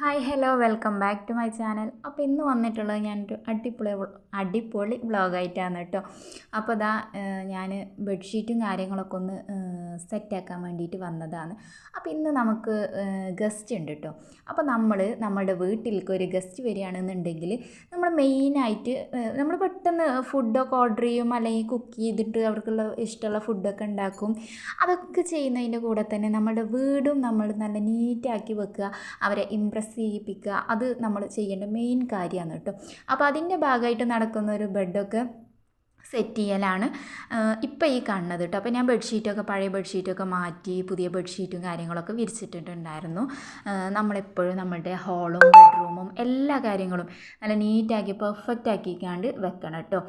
Hi hello welcome back to my channel അപ്പോൾ ഇന്ന് വന്നിട്ടുള്ളത് ഞാനൊരു അടിപൊളി അടിപൊളി വ്ളോഗായിട്ടാണ് കേട്ടോ. അപ്പോൾ ഇതാ ഞാൻ ബെഡ്ഷീറ്റും കാര്യങ്ങളൊക്കെ ഒന്ന് സെറ്റാക്കാൻ വേണ്ടിയിട്ട് വന്നതാണ്. അപ്പോൾ ഇന്ന് നമുക്ക് ഗസ്റ്റ് ഉണ്ട് കേട്ടോ. അപ്പോൾ നമ്മൾ നമ്മുടെ വീട്ടിലേക്ക് ഒരു ഗസ്റ്റ് വരികയാണെന്നുണ്ടെങ്കിൽ നമ്മൾ മെയിനായിട്ട് നമ്മൾ പെട്ടെന്ന് ഫുഡൊക്കെ ഓർഡർ ചെയ്യും അല്ലെങ്കിൽ കുക്ക് ചെയ്തിട്ട് അവർക്കുള്ള ഇഷ്ടമുള്ള ഫുഡൊക്കെ ഉണ്ടാക്കും. അതൊക്കെ ചെയ്യുന്നതിന്റെ കൂടെ തന്നെ നമ്മുടെ വീടും നമ്മൾ നല്ല നീറ്റാക്കി വെക്കുക. അവരെ ഇമ്പ്രസ് ചെയ്യിപ്പിക്കുക അത് നമ്മൾ ചെയ്യേണ്ട മെയിൻ കാര്യമാണ് കേട്ടോ. അപ്പോൾ അതിന്റെ ഭാഗമായിട്ട് നടക്കുന്ന ഒരു ബെഡൊക്കെ സെറ്റ് ചെയ്യലാണ്. ഇപ്പോൾ ഈ കാണുന്നത് കേട്ടോ അപ്പോൾ ഞാൻ ബെഡ്ഷീറ്റൊക്കെ പഴയ ബെഡ്ഷീറ്റൊക്കെ മാറ്റി പുതിയ ബെഡ്ഷീറ്റും കാര്യങ്ങളൊക്കെ വിരിച്ചിട്ടിട്ടുണ്ടായിരുന്നു. നമ്മളെപ്പോഴും നമ്മളുടെ ഹാളും ബെഡ്റൂമും എല്ലാ കാര്യങ്ങളും നല്ല നീറ്റാക്കി പെർഫെക്റ്റ് ആക്കിക്കാണ്ട് വെക്കണം കേട്ടോ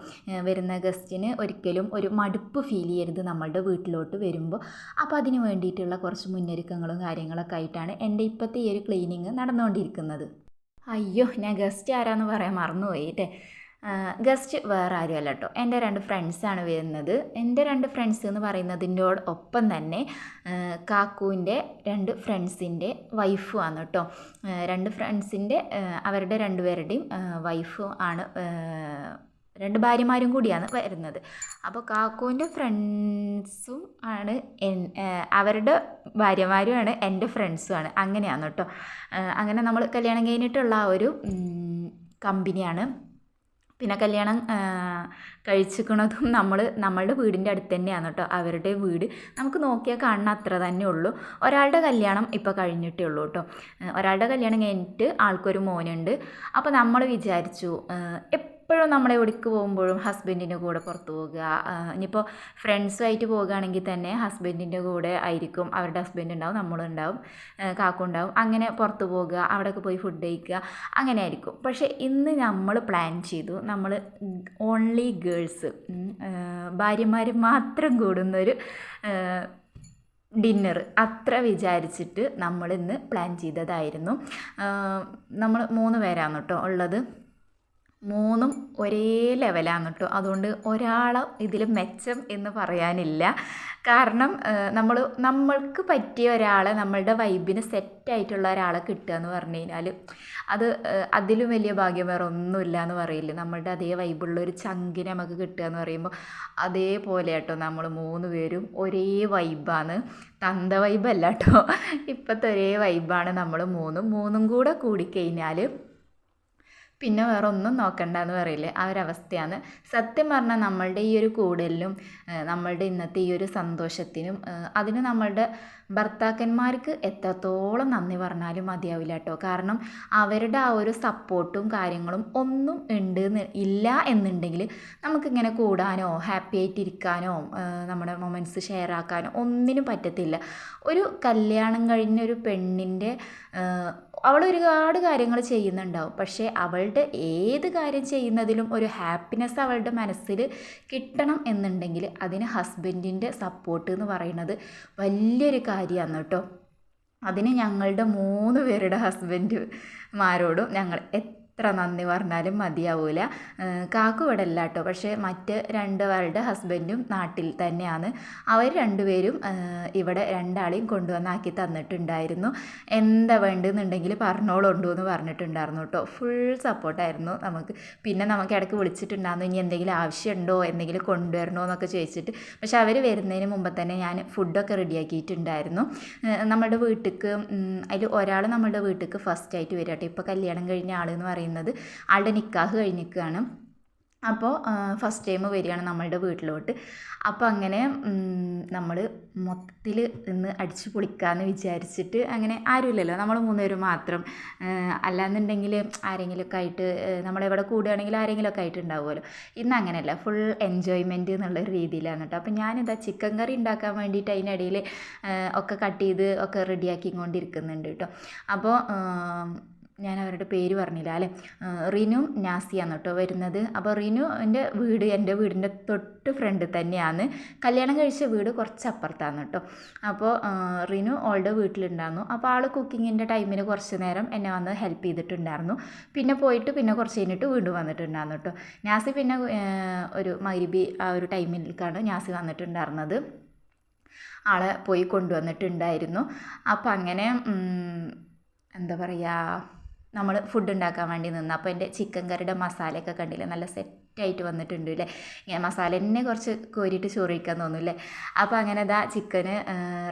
വരുന്ന ഗസ്റ്റിന് ഒരിക്കലും ഒരു മടുപ്പ് ഫീൽ ചെയ്യരുത് നമ്മളുടെ വീട്ടിലോട്ട് വരുമ്പോൾ. അപ്പോൾ അതിന് വേണ്ടിയിട്ടുള്ള കുറച്ച് മുന്നൊരുക്കങ്ങളും കാര്യങ്ങളൊക്കെ ആയിട്ടാണ് എന്റെ ഇപ്പോഴത്തെ ഈ ഒരു ക്ലീനിങ് നടന്നുകൊണ്ടിരിക്കുന്നത് അയ്യോ ഞാൻ ഗസ്റ്റ് ആരാന്ന് പറയാൻ മറന്നുപോയിട്ടേ ഗസ്റ്റ് വേറെ ആരുമല്ല കേട്ടോ എന്റെ രണ്ട് ഫ്രണ്ട്സാണ് വരുന്നത്. എന്റെ രണ്ട് ഫ്രണ്ട്സ് എന്ന് പറയുന്നതിന്റെ ഒപ്പം തന്നെ കാക്കുവിന്റെ രണ്ട് ഫ്രണ്ട്സിന്റെ വൈഫും ആണ് കേട്ടോ രണ്ട് ഫ്രണ്ട്സിന്റെ അവരുടെ രണ്ടുപേരുടെയും വൈഫും ആണ് രണ്ട് ഭാര്യമാരും കൂടിയാണ് വരുന്നത്. അപ്പോൾ കാക്കുവിന്റെ ഫ്രണ്ട്സും ആണ് എൻ അവരുടെ ഭാര്യമാരുമാണ് എന്റെ ഫ്രണ്ട്സുമാണ് അങ്ങനെയാണ് കേട്ടോ അങ്ങനെ നമ്മൾ കല്യാണം കഴിഞ്ഞിട്ടുള്ള ഒരു കമ്പനിയാണ് പിന്നെ കല്യാണം കഴിച്ചിക്കണതും നമ്മൾ നമ്മളുടെ വീടിന്റെ അടുത്ത് തന്നെയാണ് കേട്ടോ. അവരുടെ വീട് നമുക്ക് നോക്കിയാൽ കാണുന്ന അത്ര തന്നെ ഉള്ളൂ. ഒരാളുടെ കല്യാണം ഇപ്പോൾ കഴിഞ്ഞിട്ടേ ഉള്ളൂ കേട്ടോ. ഒരാളുടെ കല്യാണം കഴിഞ്ഞിട്ട് ആൾക്കൊരു മോനുണ്ട്. അപ്പോൾ നമ്മൾ വിചാരിച്ചു എപ്പോഴും നമ്മളെ എവിടേക്ക് പോകുമ്പോഴും ഹസ്ബൻഡിന്റെ കൂടെ പുറത്ത് പോകുക. ഇനിയിപ്പോൾ ഫ്രണ്ട്സുമായിട്ട് പോകുകയാണെങ്കിൽ തന്നെ ഹസ്ബൻഡിന്റെ കൂടെ ആയിരിക്കും. അവരുടെ ഹസ്ബൻഡ് ഉണ്ടാവും നമ്മളുണ്ടാവും കാക്കുണ്ടാവും അങ്ങനെ പുറത്ത് പോകുക അവിടെയൊക്കെ പോയി ഫുഡ് കഴിക്കുക അങ്ങനെ ആയിരിക്കും. പക്ഷേ ഇന്ന് നമ്മൾ പ്ലാൻ ചെയ്തു നമ്മൾ ഓൺലി ഗേൾസ് ഭാര്യമാർ മാത്രം കൂടുന്നൊരു ഡിന്നർ അത്ര വിചാരിച്ചിട്ട് നമ്മളിന്ന് പ്ലാൻ ചെയ്തതായിരുന്നു. നമ്മൾ മൂന്ന് പേരാണ് കേട്ടോ ഉള്ളത്. മൂന്നും ഒരേ ലെവലാണ് കേട്ടോ. അതുകൊണ്ട് ഒരാളെ ഇതിൽ മെച്ചം എന്ന് പറയാനില്ല. കാരണം നമ്മൾ നമ്മൾക്ക് പറ്റിയ ഒരാളെ നമ്മളുടെ വൈബിന് സെറ്റായിട്ടുള്ള ഒരാളെ കിട്ടുക എന്ന് പറഞ്ഞു കഴിഞ്ഞാൽ അത് അതിലും വലിയ ഭാഗ്യം വേറെ ഒന്നുമില്ല എന്ന് പറയില്ല. നമ്മളുടെ അതേ വൈബുള്ള ഒരു ചങ്കിനെ നമുക്ക് കിട്ടുക എന്ന് പറയുമ്പോൾ അതേപോലെ കേട്ടോ നമ്മൾ മൂന്ന് പേരും ഒരേ വൈബാണ്. തന്ത വൈബല്ല കേട്ടോ. ഇപ്പോഴത്തെ ഒരേ വൈബാണ് നമ്മൾ മൂന്നും. മൂന്നും കൂടെ കൂടിക്കഴിഞ്ഞാൽ പിന്നെ വേറെ ഒന്നും നോക്കണ്ട എന്ന് പറയില്ലേ? ആ ഒരു അവസ്ഥയാണ്. സത്യം പറഞ്ഞാൽ നമ്മളുടെ ഈ ഒരു കൂടലിനും നമ്മളുടെ ഇന്നത്തെ ഈ ഒരു സന്തോഷത്തിനും അതിന് നമ്മളുടെ ഭർത്താക്കന്മാർക്ക് എത്രത്തോളം നന്ദി പറഞ്ഞാലും മതിയാവില്ല കേട്ടോ. കാരണം അവരുടെ ആ ഒരു സപ്പോർട്ടും കാര്യങ്ങളും ഒന്നും ഉണ്ട് ഇല്ല എന്നുണ്ടെങ്കിൽ നമുക്കിങ്ങനെ കൂടാനോ ഹാപ്പി ആയിട്ടിരിക്കാനോ നമ്മുടെ മൊമെന്റ്സ് ഷെയർ ആക്കാനോ ഒന്നിനും പറ്റത്തില്ല. ഒരു കല്യാണം കഴിഞ്ഞ ഒരു പെണ്ണിന്റെ അവൾ ഒരുപാട് കാര്യങ്ങൾ ചെയ്യുന്നുണ്ടാവും. പക്ഷേ അവളുടെ ഏത് കാര്യം ചെയ്യുന്നതിലും ഒരു ഹാപ്പിനെസ് അവളുടെ മനസ്സിൽ കിട്ടണം എന്നുണ്ടെങ്കിൽ അതിന് ഹസ്ബൻഡിന്റെ സപ്പോർട്ട് എന്ന് പറയുന്നത് വലിയൊരു കാര്യമാണ് കേട്ടോ. അതിന് ഞങ്ങളുടെ മൂന്ന് പേരുടെ ഹസ്ബൻഡുമാരോടും ഞങ്ങൾ എത്ര നന്ദി പറഞ്ഞാലും മതിയാവില്ല കാക്കു ഇവിടെ അല്ല കേട്ടോ പക്ഷേ മറ്റ് രണ്ട് പേരുടെ ഹസ്ബൻഡും നാട്ടിൽ തന്നെയാണ്. അവർ രണ്ടുപേരും ഇവിടെ രണ്ടാളെയും കൊണ്ടുവന്നാക്കി തന്നിട്ടുണ്ടായിരുന്നു. എന്താ വേണ്ടെന്നുണ്ടെങ്കിൽ പറഞ്ഞോളുണ്ടോ എന്ന് പറഞ്ഞിട്ടുണ്ടായിരുന്നു കേട്ടോ ഫുൾ സപ്പോർട്ടായിരുന്നു നമുക്ക്. പിന്നെ നമുക്ക് ഇടയ്ക്ക് വിളിച്ചിട്ടുണ്ടായിരുന്നു ഇനി എന്തെങ്കിലും ആവശ്യമുണ്ടോ? എന്തെങ്കിലും കൊണ്ടുവരണോ? എന്നൊക്കെ ചോദിച്ചിട്ട്. പക്ഷെ അവർ വരുന്നതിന് മുമ്പ് തന്നെ ഞാൻ ഫുഡൊക്കെ റെഡിയാക്കിയിട്ടുണ്ടായിരുന്നു നമ്മുടെ വീട്ടിലേക്ക് അതിൽ ഒരാൾ നമ്മുടെ വീട്ടിലേക്ക് ഫസ്റ്റ് ആയിട്ട് കേട്ടോ ഇപ്പോൾ കല്യാണം കഴിഞ്ഞ ആൾ എന്ന് പറയുന്നത് പറയുന്നത്. ആളുടെ നിക്കാഹ് കഴിഞ്ഞിരിക്കുകയാണ്. അപ്പോൾ ഫസ്റ്റ് ടൈം വരികയാണ് നമ്മളുടെ വീട്ടിലോട്ട്. അപ്പോൾ അങ്ങനെ നമ്മൾ മൊത്തത്തിൽ ഇന്ന് അടിച്ചു പൊളിക്കാമെന്ന് വിചാരിച്ചിട്ട് അങ്ങനെ ആരുമില്ലല്ലോ. നമ്മൾ മൂന്നുപേരും മാത്രം. അല്ലാന്നുണ്ടെങ്കിൽ ആരെങ്കിലുമൊക്കെ ആയിട്ട് നമ്മളെവിടെ കൂടുകയാണെങ്കിൽ ആരെങ്കിലുമൊക്കെ ആയിട്ട് ഉണ്ടാവുമല്ലോ. ഇന്ന് അങ്ങനെയല്ല. ഫുൾ എൻജോയ്മെന്റ് എന്നുള്ള രീതിയിലാണ് കേട്ടോ. അപ്പോൾ ഞാനിതാ ചിക്കൻ കറി ഉണ്ടാക്കാൻ വേണ്ടിയിട്ട് അതിനിടയിൽ ഒക്കെ കട്ട് ചെയ്ത് ഒക്കെ റെഡിയാക്കി കൊണ്ടിരിക്കുന്നുണ്ട് കേട്ടോ. അപ്പോൾ ഞാൻ അവരുടെ പേര് പറഞ്ഞില്ല അല്ലേ? റിനു നാസിയാണ് കേട്ടോ വരുന്നത്. അപ്പോൾ റിനുവിന്റെ വീട് എന്റെ വീടിന്റെ തൊട്ട് ഫ്രണ്ട് തന്നെയാണ്. കല്യാണം കഴിച്ച വീട് കുറച്ച് അപ്പുറത്താണ് കേട്ടോ. അപ്പോൾ റിനു ഓളുടെ വീട്ടിലുണ്ടായിരുന്നു. അപ്പോൾ ആൾ കുക്കിങ്ങിന്റെ ടൈമിന് കുറച്ച് നേരം എന്നെ വന്ന് ഹെൽപ്പ് ചെയ്തിട്ടുണ്ടായിരുന്നു. പിന്നെ പോയിട്ട് പിന്നെ കുറച്ച് കഴിഞ്ഞിട്ട് വീണ്ടും വന്നിട്ടുണ്ടായിരുന്നു കേട്ടോ. നാസി പിന്നെ ഒരു മൈരിബി ആ ഒരു ടൈമിലേക്കാണ് നാസി വന്നിട്ടുണ്ടായിരുന്നത്. ആളെ പോയി കൊണ്ടുവന്നിട്ടുണ്ടായിരുന്നു. അപ്പോൾ അങ്ങനെ എന്താ പറയുക നമ്മൾ ഫുഡ് ഉണ്ടാക്കാൻ വേണ്ടി നിന്ന്. അപ്പോൾ എന്റെ ചിക്കൻ കറിയുടെ മസാലയൊക്കെ കണ്ടില്ലേ? നല്ല സെറ്റായിട്ട് വന്നിട്ടുണ്ട് അല്ലേ ഇങ്ങനെ മസാല തന്നെ കുറച്ച് കോരിയിട്ട് ചോറിക്കാൻ വയ്ക്കാൻ തോന്നുന്നു അപ്പോൾ അങ്ങനെ ഇതാ ചിക്കന്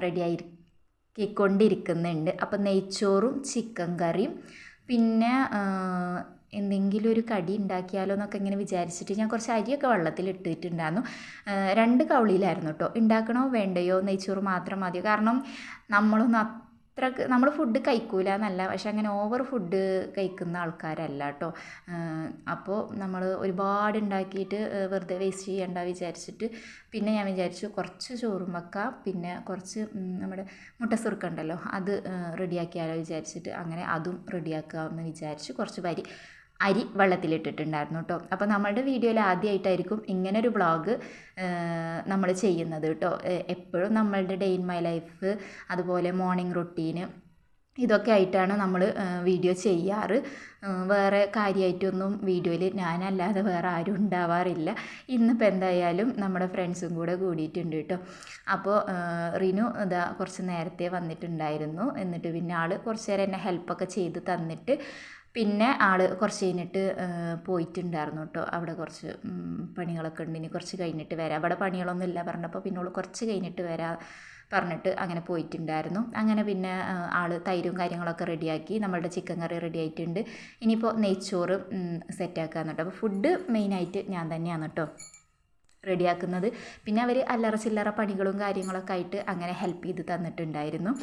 റെഡി ആയിരിക്കൊണ്ടിരിക്കുന്നുണ്ട് അപ്പോൾ നെയ്ച്ചോറും ചിക്കൻ കറിയും പിന്നെ എന്തെങ്കിലും ഒരു കടി ഉണ്ടാക്കിയാലോ എന്നൊക്കെ ഇങ്ങനെ വിചാരിച്ചിട്ട് ഞാൻ കുറച്ച് അരിയൊക്കെ വെള്ളത്തിൽ ഇട്ടിട്ടുണ്ടായിരുന്നു. രണ്ട് കൗളിയിലായിരുന്നു കേട്ടോ ഉണ്ടാക്കണോ വേണ്ടയോ നെയ്ച്ചോറ് മാത്രം മതിയോ? കാരണം നമ്മളൊന്നും അത്രയ്ക്ക് നമ്മൾ ഫുഡ് കഴിക്കൂല എന്നല്ല. പക്ഷെ അങ്ങനെ ഓവർ ഫുഡ് കഴിക്കുന്ന ആൾക്കാരല്ല കേട്ടോ അപ്പോൾ നമ്മൾ ഒരുപാട് ഉണ്ടാക്കിയിട്ട് വെറുതെ വേസ്റ്റ് ചെയ്യണ്ട വിചാരിച്ചിട്ട് പിന്നെ ഞാൻ വിചാരിച്ചു കുറച്ച് ചോറും വെക്കാം. പിന്നെ കുറച്ച് നമ്മുടെ മുട്ടസുറുക്ക ഉണ്ടല്ലോ അത് റെഡിയാക്കിയാലോ വിചാരിച്ചിട്ട് അങ്ങനെ അതും റെഡിയാക്കാമെന്ന് വിചാരിച്ച് കുറച്ച് വരി അരി വെള്ളത്തിലിട്ടിട്ടുണ്ടായിരുന്നു കേട്ടോ. അപ്പോൾ നമ്മളുടെ വീഡിയോയിൽ ആദ്യമായിട്ടായിരിക്കും ഇങ്ങനെ ഒരു വ്ളോഗ് നമ്മൾ ചെയ്യുന്നത് കേട്ടോ. എപ്പോഴും നമ്മളുടെ ഡേ ഇൻ മൈ ലൈഫ് അതുപോലെ മോർണിംഗ് റൊട്ടീന് ഇതൊക്കെ ആയിട്ടാണ് നമ്മൾ വീഡിയോ ചെയ്യാറ്. വേറെ കാര്യമായിട്ടൊന്നും വീഡിയോയിൽ ഞാനല്ലാതെ വേറെ ആരും ഉണ്ടാവാറില്ല. ഇന്നിപ്പോൾ എന്തായാലും നമ്മുടെ ഫ്രണ്ട്സും കൂടെ കൂടിയിട്ടുണ്ട് കേട്ടോ. അപ്പോൾ റിനു ഇതാ കുറച്ച് നേരത്തെ വന്നിട്ടുണ്ടായിരുന്നു. എന്നിട്ട് പിന്നെ ആൾ കുറച്ച് നേരം എന്നെ ഹെൽപ്പൊക്കെ ചെയ്ത് തന്നിട്ട് പിന്നെ ആൾ കുറച്ച് കഴിഞ്ഞിട്ട് പോയിട്ടുണ്ടായിരുന്നു കേട്ടോ അവിടെ കുറച്ച് പണികളൊക്കെ ഉണ്ട്. ഇനി കുറച്ച് കഴിഞ്ഞിട്ട് വരാം. അവിടെ പണികളൊന്നും ഇല്ല പറഞ്ഞപ്പോൾ പിന്നെ ഓൾ കുറച്ച് കഴിഞ്ഞിട്ട് വരാം പറഞ്ഞിട്ട് അങ്ങനെ പോയിട്ടുണ്ടായിരുന്നു. അങ്ങനെ പിന്നെ ആൾ തൈരും കാര്യങ്ങളൊക്കെ റെഡിയാക്കി നമ്മളുടെ ചിക്കൻ കറി റെഡി ആയിട്ടുണ്ട്. ഇനിയിപ്പോൾ നെയ്ച്ചോറ് സെറ്റാക്കാന്ന് കേട്ടോ അപ്പോൾ ഫുഡ് മെയിനായിട്ട് ഞാൻ തന്നെയാണ് കേട്ടോ റെഡിയാക്കുന്നത്. പിന്നെ അവർ അല്ലറ ചില്ലറ പണികളും കാര്യങ്ങളൊക്കെ ആയിട്ട് അങ്ങനെ ഹെൽപ്പ് ചെയ്ത് തന്നിട്ടുണ്ടായിരുന്നു.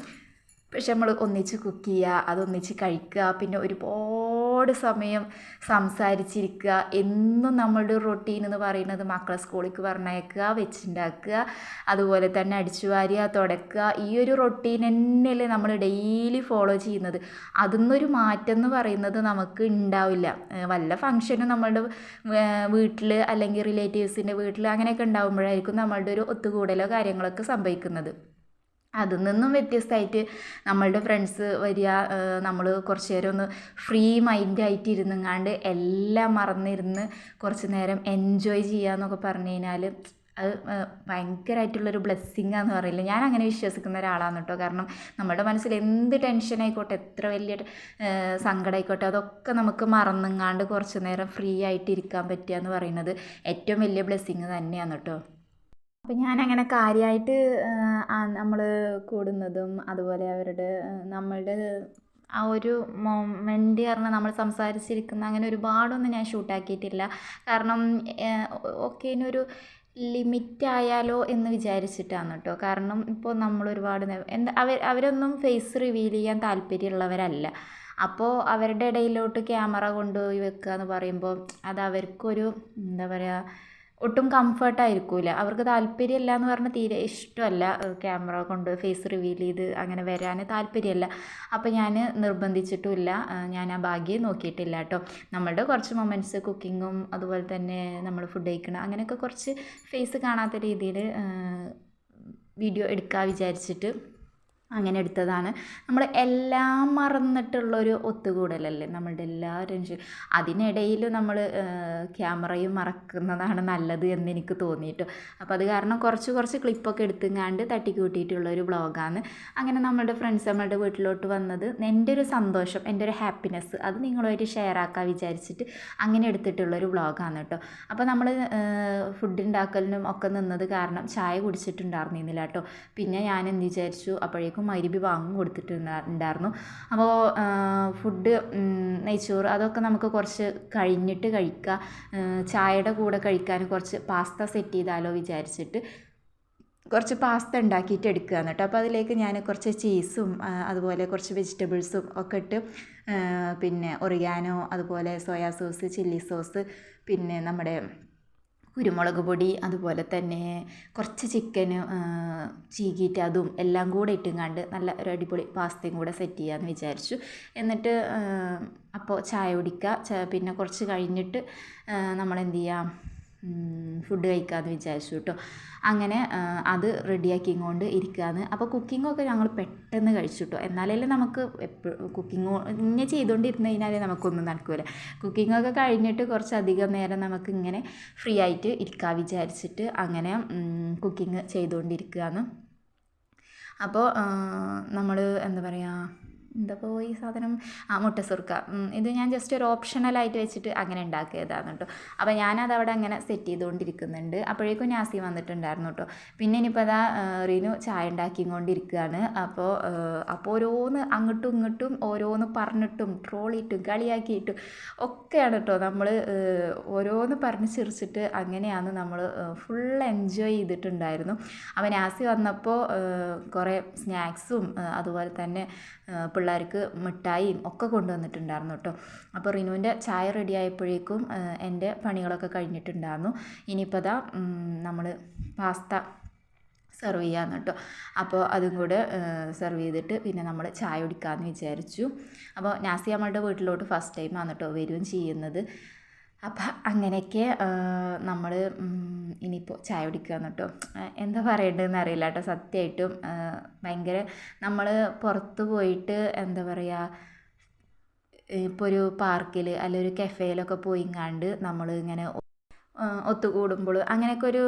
പക്ഷെ നമ്മൾ ഒന്നിച്ച് കുക്ക് ചെയ്യുക അതൊന്നിച്ച് കഴിക്കുക പിന്നെ ഒരുപാട് സമയം സംസാരിച്ചിരിക്കുക എന്നും നമ്മളുടെ റൊട്ടീൻ എന്ന് പറയുന്നത് മക്കളെ സ്കൂളിലേക്ക് പറഞ്ഞയക്കുക വെച്ചുണ്ടാക്കുക അതുപോലെ തന്നെ അടിച്ചു വാരുക തുടക്കുക. ഈ ഒരു റൊട്ടീൻ തന്നെയല്ലേ നമ്മൾ ഡെയിലി ഫോളോ ചെയ്യുന്നത്. അതിന്നൊരു മാറ്റം എന്ന് പറയുന്നത് നമുക്ക് ഉണ്ടാവില്ല. വല്ല ഫങ്ഷനും നമ്മളുടെ വീട്ടിൽ അല്ലെങ്കിൽ റിലേറ്റീവ്സിന്റെ വീട്ടിൽ അങ്ങനെയൊക്കെ ഉണ്ടാകുമ്പോഴായിരിക്കും നമ്മളുടെ ഒരു ഒത്തുകൂടലോ കാര്യങ്ങളൊക്കെ സംഭവിക്കുന്നത്. അതിൽ നിന്നും വ്യത്യസ്തമായിട്ട് നമ്മളുടെ ഫ്രണ്ട്സ് വരിക നമ്മൾ കുറച്ച് നേരം ഒന്ന് ഫ്രീ മൈൻഡായിട്ട് ഇരുന്നങ്ങാണ്ട് എല്ലാം മറന്നിരുന്ന് കുറച്ച് നേരം എൻജോയ് ചെയ്യുക എന്നൊക്കെ പറഞ്ഞു കഴിഞ്ഞാൽ അത് ഭയങ്കരമായിട്ടുള്ളൊരു ബ്ലെസ്സിങ്ങാന്ന് പറയില്ല. ഞാൻ അങ്ങനെ വിശ്വസിക്കുന്ന ഒരാളാണ് കേട്ടോ. കാരണം നമ്മുടെ മനസ്സിൽ എന്ത് ടെൻഷൻ ആയിക്കോട്ടെ എത്ര വലിയ സങ്കടമായിക്കോട്ടെ അതൊക്കെ നമുക്ക് മറന്നെങ്ങാണ്ട് കുറച്ച് നേരം ഫ്രീ ആയിട്ട് ഇരിക്കാൻ പറ്റുക എന്ന് പറയുന്നത് ഏറ്റവും വലിയ ബ്ലെസ്സിങ് തന്നെയാണ് കേട്ടോ. അപ്പം ഞാനങ്ങനെ കാര്യമായിട്ട് നമ്മൾ കൂടുന്നതും അതുപോലെ അവരുടെ നമ്മളുടെ ആ ഒരു മൊമെന്റ് കാരണം നമ്മൾ സംസാരിച്ചിരിക്കുന്ന അങ്ങനെ ഒരുപാടൊന്നും ഞാൻ ഷൂട്ടാക്കിയിട്ടില്ല. കാരണം ഒക്കെ ഇതിനൊരു ലിമിറ്റ് ആയാലോ എന്ന് വിചാരിച്ചിട്ടാണ് കേട്ടോ. കാരണം ഇപ്പോൾ നമ്മൾ ഒരുപാട് എന്താ അവർ അവരൊന്നും ഫേസ് റിവീൽ ചെയ്യാൻ താല്പര്യമുള്ളവരല്ല. അപ്പോൾ അവരുടെ ഇടയിലോട്ട് ക്യാമറ കൊണ്ടുപോയി വെക്കുക എന്ന് പറയുമ്പോൾ അത് അവർക്കൊരു എന്താ പറയുക ഒട്ടും കംഫർട്ടായിരിക്കില്ല അവർക്ക് താല്പര്യമില്ല എന്ന് പറഞ്ഞാൽ തീരെ ഇഷ്ടമല്ല ക്യാമറ കൊണ്ട് ഫേസ് റിവീൽ ചെയ്ത് അങ്ങനെ വരാൻ താല്പര്യമല്ല അപ്പോൾ ഞാൻ നിർബന്ധിച്ചിട്ടുമില്ല. ഞാൻ ആ ഭാഗ്യം നോക്കിയിട്ടില്ല കേട്ടോ. നമ്മളുടെ കുറച്ച് മൊമെന്റ്സ് കുക്കിങ്ങും അതുപോലെ തന്നെ നമ്മൾ ഫുഡ് കഴിക്കണം അങ്ങനെയൊക്കെ കുറച്ച് ഫേസ് കാണാത്ത രീതിയിൽ വീഡിയോ എടുക്കാൻ വിചാരിച്ചിട്ട് അങ്ങനെ എടുത്തതാണ്. നമ്മൾ എല്ലാം മറന്നിട്ടുള്ളൊരു ഒത്തുകൂടലല്ലേ? നമ്മളുടെ എല്ലാ ടെൻഷൻ അതിനിടയിൽ നമ്മൾ ക്യാമറയും മറക്കുന്നതാണ് നല്ലത് എന്ന് എനിക്ക് തോന്നിയിട്ടു. അപ്പോൾ അത് കാരണം കുറച്ച് കുറച്ച് ക്ലിപ്പൊക്കെ എടുത്തുങ്ങാണ്ട് തട്ടിക്കൂട്ടിയിട്ടുള്ളൊരു ബ്ലോഗാണ് അങ്ങനെ നമ്മളുടെ ഫ്രണ്ട്സ് നമ്മളുടെ വീട്ടിലോട്ട് വന്നത് എന്റെ ഒരു സന്തോഷം എന്റെ ഒരു ഹാപ്പിനെസ് അത് നിങ്ങളുമായിട്ട് ഷെയർ ആക്കാൻ വിചാരിച്ചിട്ട് അങ്ങനെ എടുത്തിട്ടുള്ളൊരു വ്ളോഗാണ് കേട്ടോ. അപ്പോൾ നമ്മൾ ഫുഡ് ഉണ്ടാക്കലിനും ഒക്കെ നിന്നത് കാരണം ചായ കുടിച്ചിട്ടുണ്ടായിരുന്നില്ല കേട്ടോ. പിന്നെ ഞാൻ എന്ത് വിചാരിച്ചു അപ്പോഴേക്കും മൈരിബി വാങ്ങും കൊടുത്തിട്ടുണ്ടായിരുന്നു അപ്പോൾ ഫുഡ് നെയ്ച്ചോറ് അതൊക്കെ നമുക്ക് കുറച്ച് കഴിഞ്ഞിട്ട് കഴിക്കുക ചായയുടെ കൂടെ കഴിക്കാൻ കുറച്ച് പാസ്ത സെറ്റ് ചെയ്താലോ വിചാരിച്ചിട്ട് കുറച്ച് പാസ്ത ഉണ്ടാക്കിയിട്ട് എടുക്കുക എന്നിട്ട് അപ്പോൾ അതിലേക്ക് ഞാൻ കുറച്ച് ചീസും അതുപോലെ കുറച്ച് വെജിറ്റബിൾസും ഒക്കെ ഇട്ട് പിന്നെ ഒറിഗാനോ അതുപോലെ സോയാ സോസ് ചില്ലി സോസ് പിന്നെ നമ്മുടെ കുരുമുളക് പൊടി അതുപോലെ തന്നെ കുറച്ച് ചിക്കൻ ചീകിയിട്ട് അതും എല്ലാം കൂടെ ഇട്ടുങ്ങാണ്ട് നല്ല ഒരു അടിപൊളി പാസ്തയും കൂടെ സെറ്റ് ചെയ്യാമെന്ന് വിചാരിച്ചു. എന്നിട്ട് അപ്പോൾ ചായ കുടിക്കുക പിന്നെ കുറച്ച് കഴിഞ്ഞിട്ട് നമ്മൾ എന്ത് ചെയ്യാം ഫുഡ് കഴിക്കാമെന്ന് വിചാരിച്ചു കേട്ടോ അങ്ങനെ അത് റെഡിയാക്കിക്കൊണ്ട് ഇരിക്കുകയാണ് അപ്പോൾ കുക്കിങ്ങൊക്കെ ഞങ്ങൾ പെട്ടെന്ന് കഴിച്ചു കേട്ടോ എന്നാലല്ലേ നമുക്ക് എപ്പോഴും കുക്കിങ് ഇങ്ങനെ ചെയ്തുകൊണ്ടിരുന്ന് കഴിഞ്ഞാലേ നമുക്കൊന്നും നടക്കില്ല കുക്കിങ്ങൊക്കെ കഴിഞ്ഞിട്ട് കുറച്ചധികം നേരം നമുക്ക് ഇങ്ങനെ ഫ്രീ ആയിട്ട് ഇരിക്കാം വിചാരിച്ചിട്ട് അങ്ങനെ കുക്കിംഗ് ചെയ്തുകൊണ്ടിരിക്കുകയാണ് അപ്പോൾ നമ്മൾ എന്താ പറയുക എന്താ ഇപ്പോൾ ഈ സാധനം ആ മുട്ട സുർക്ക ഇത് ഞാൻ ജസ്റ്റ് ഒരു ഓപ്ഷണലായിട്ട് വെച്ചിട്ട് അങ്ങനെ ഉണ്ടാക്കിയതാണ് കേട്ടോ. അപ്പോൾ ഞാനത് അവിടെ അങ്ങനെ സെറ്റ് ചെയ്തുകൊണ്ടിരിക്കുന്നുണ്ട്. അപ്പോഴേക്കും നാസി വന്നിട്ടുണ്ടായിരുന്നു കേട്ടോ. പിന്നെ ഇനിയിപ്പോൾ അതാ റീനു ചായ ഉണ്ടാക്കിക്കൊണ്ടിരിക്കുകയാണ് അപ്പോൾ അപ്പോൾ ഓരോന്ന് അങ്ങോട്ടും ഇങ്ങോട്ടും ഓരോന്ന് പറഞ്ഞിട്ടും ട്രോളിയിട്ടും കളിയാക്കിയിട്ടും ഒക്കെയാണ് കേട്ടോ നമ്മൾ ഓരോന്ന് പറഞ്ഞ് ചിരിച്ചിട്ട് അങ്ങനെയാണ് നമ്മൾ ഫുൾ എൻജോയ് ചെയ്തിട്ടുണ്ടായിരുന്നു. അപ്പോൾ നാസി വന്നപ്പോൾ കുറേ സ്നാക്സും അതുപോലെ തന്നെ പിള്ളേർക്ക് മിഠായിയും ഒക്കെ കൊണ്ടുവന്നിട്ടുണ്ടായിരുന്നു കേട്ടോ. അപ്പോൾ റിനുവിന്റെ ചായ റെഡി ആയപ്പോഴേക്കും എന്റെ പണികളൊക്കെ കഴിഞ്ഞിട്ടുണ്ടായിരുന്നു. ഇനിയിപ്പോൾ അതാ നമ്മൾ പാസ്ത സെർവ് ചെയ്യാന്ന് കേട്ടോ. അപ്പോൾ അതും കൂടെ സെർവ് ചെയ്തിട്ട് പിന്നെ നമ്മൾ ചായ കുടിക്കാമെന്ന് വിചാരിച്ചു. അപ്പോൾ നാസി നമ്മളുടെ വീട്ടിലോട്ട് ഫസ്റ്റ് ടൈമാണ് കേട്ടോ വരികയും ചെയ്യുന്നത്. അപ്പം അങ്ങനെയൊക്കെ നമ്മൾ ഇനിയിപ്പോൾ ചായ കുടിക്കുകയെന്ന് കേട്ടോ എന്താ പറയേണ്ടതെന്ന് അറിയില്ല കേട്ടോ സത്യമായിട്ടും ഭയങ്കര നമ്മൾ പുറത്ത് പോയിട്ട് എന്താ പറയുക ഇപ്പോൾ ഒരു പാർക്കിൽ അല്ലെങ്കിൽ ഒരു കഫേയിലൊക്കെ പോയിങ്ങാണ്ട് നമ്മൾ ഇങ്ങനെ ഒത്തുകൂടുമ്പോൾ അങ്ങനെയൊക്കെ ഒരു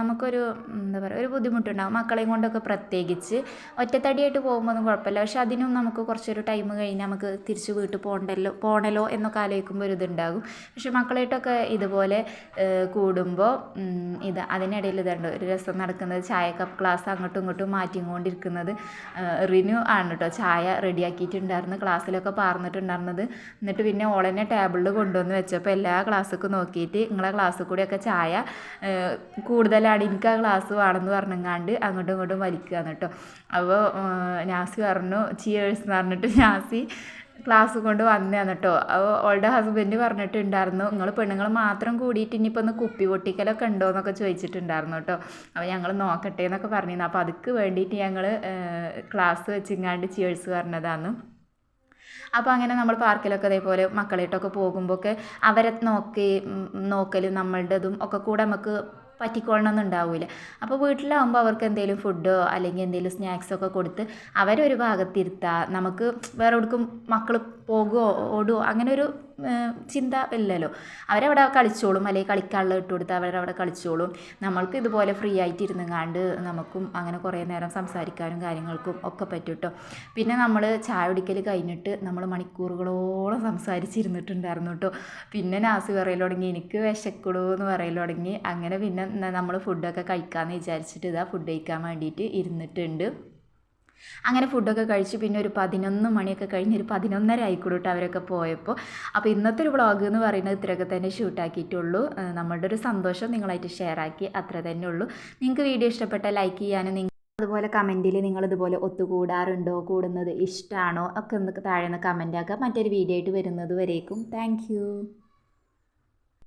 നമുക്കൊരു എന്താ പറയുക ഒരു ബുദ്ധിമുട്ടുണ്ടാകും മക്കളെയും കൊണ്ടൊക്കെ പ്രത്യേകിച്ച് ഒറ്റത്തടിയായിട്ട് പോകുമ്പോൾ കുഴപ്പമില്ല. പക്ഷെ അതിനും നമുക്ക് കുറച്ചൊരു ടൈം കഴിഞ്ഞ് നമുക്ക് തിരിച്ച് വീട്ടിൽ പോകണ്ടല്ലോ പോകണല്ലോ എന്നൊക്കെ ആലോചിക്കുമ്പോൾ ഒരു ഇതുണ്ടാകും. പക്ഷെ മക്കളായിട്ടൊക്കെ ഇതുപോലെ കൂടുമ്പോൾ ഇത് അതിനിടയിൽ ഇതുണ്ട്. ഒരു രസം നടക്കുന്നത് ചായ കപ്പ് ക്ലാസ് അങ്ങോട്ടും ഇങ്ങോട്ടും മാറ്റിക്കൊണ്ടിരിക്കുന്നത് റിനു ആണ് കേട്ടോ. ചായ റെഡിയാക്കിയിട്ടുണ്ടായിരുന്നു ക്ലാസ്സിലൊക്കെ പാർന്നിട്ടുണ്ടായിരുന്നത്. എന്നിട്ട് പിന്നെ ഓളെന്നെ ടേബിളിൽ കൊണ്ടുവന്ന് വെച്ചപ്പോൾ എല്ലാ ക്ലാസ്സൊക്കെ നോക്കിയിട്ട് നിങ്ങളെ ക്ലാസ്സിൽ കൂടെയൊക്കെ ചായ കൂടുതലാണ് എനിക്ക് ആ ഗ്ലാസ് വേണമെന്ന് പറഞ്ഞങ്ങാണ്ട് അങ്ങോട്ടും ഇങ്ങോട്ടും വലിക്കുകയാണ് കേട്ടോ. അപ്പോൾ നാസി പറഞ്ഞു ചിയേഴ്സ് എന്ന് പറഞ്ഞിട്ട് നാസി ക്ലാസ് കൊണ്ട് വന്നതാണ് കേട്ടോ. അപ്പോൾ ഓളുടെ ഹസ്ബൻഡ് പറഞ്ഞിട്ടുണ്ടായിരുന്നു നിങ്ങൾ പെണ്ണുങ്ങൾ മാത്രം കൂടിയിട്ട് ഇനിയിപ്പോൾ ഒന്ന് കുപ്പി പൊട്ടിക്കലൊക്കെ ഉണ്ടോ എന്നൊക്കെ ചോദിച്ചിട്ടുണ്ടായിരുന്നു കേട്ടോ. അപ്പോൾ ഞങ്ങൾ നോക്കട്ടെ എന്നൊക്കെ പറഞ്ഞിരുന്നു. അപ്പോൾ അതിക്ക് വേണ്ടിയിട്ട് ഞങ്ങൾ ക്ലാസ് വെച്ചിങ്ങാണ്ട് ചിയേഴ്സ് പറഞ്ഞതാണ് അപ്പോൾ അങ്ങനെ നമ്മൾ പാർക്കിലൊക്കെ അതേപോലെ മക്കളായിട്ടൊക്കെ പോകുമ്പോഴൊക്കെ അവരെ നോക്കി നോക്കലും നമ്മളുടേതും ഒക്കെ കൂടെ നമുക്ക് പറ്റിക്കൊള്ളണമെന്ന് ഉണ്ടാവില്ല അപ്പോൾ വീട്ടിലാവുമ്പോൾ അവർക്ക് എന്തെങ്കിലും ഫുഡോ അല്ലെങ്കിൽ എന്തെങ്കിലും സ്നാക്സൊക്കെ കൊടുത്ത് അവരൊരു ഭാഗത്തിരുത്താം. നമുക്ക് വേറെ എവിടേക്കും മക്കൾ പോകുമോ ഓടുമോ അങ്ങനെ ഒരു ചിന്ത ഇല്ലല്ലോ. അവരവിടെ കളിച്ചോളും അല്ലെങ്കിൽ കളിക്കാനുള്ള ഇട്ട് കൊടുത്ത് അവരവിടെ കളിച്ചോളും. നമ്മൾക്ക് ഇതുപോലെ ഫ്രീ ആയിട്ട് ഇരുന്നുങ്ങാണ്ട് നമുക്കും അങ്ങനെ കുറേ നേരം സംസാരിക്കാനും കാര്യങ്ങൾക്കും ഒക്കെ പറ്റും കേട്ടോ പിന്നെ നമ്മൾ ചായ കുടിക്കൽ കഴിഞ്ഞിട്ട് നമ്മൾ മണിക്കൂറുകളോളം സംസാരിച്ചിരുന്നിട്ടുണ്ടായിരുന്നു കേട്ടോ. പിന്നെ നാസി പറയൽ തുടങ്ങി എനിക്ക് വിശക്കുള്ളൂ എന്ന് പറയൽ തുടങ്ങി. അങ്ങനെ പിന്നെ നമ്മൾ ഫുഡൊക്കെ കഴിക്കാമെന്ന് വിചാരിച്ചിട്ട് ഇതാ ഫുഡ് കഴിക്കാൻ വേണ്ടിയിട്ട് ഇരുന്നിട്ടുണ്ട്. അങ്ങനെ ഫുഡൊക്കെ കഴിച്ച് പിന്നെ ഒരു പതിനൊന്ന് മണിയൊക്കെ കഴിഞ്ഞ് ഒരു പതിനൊന്നര ആയിക്കോട്ടെ അവരൊക്കെ പോയപ്പോൾ അപ്പോൾ ഇന്നത്തെ ഒരു വ്ളോഗ് എന്ന് പറയുന്നത് ഇത്രയൊക്കെ തന്നെ ഷൂട്ടാക്കിയിട്ടുള്ളൂ. നമ്മളുടെ ഒരു സന്തോഷം നിങ്ങളായിട്ട് ഷെയർ ആക്കി അത്ര തന്നെ ഉള്ളൂ. നിങ്ങൾക്ക് വീഡിയോ ഇഷ്ടപ്പെട്ട ലൈക്ക് ചെയ്യാനും നിങ്ങൾ അതുപോലെ കമന്റിൽ നിങ്ങൾ ഇതുപോലെ ഒത്തുകൂടാറുണ്ടോ? കൂടുന്നത് ഇഷ്ടമാണോ ഒക്കെ ഒന്ന് താഴെ നിന്ന് കമന്റ് ആക്കുക. മറ്റൊരു വീഡിയോ ആയിട്ട് വരുന്നത് വരേക്കും. താങ്ക്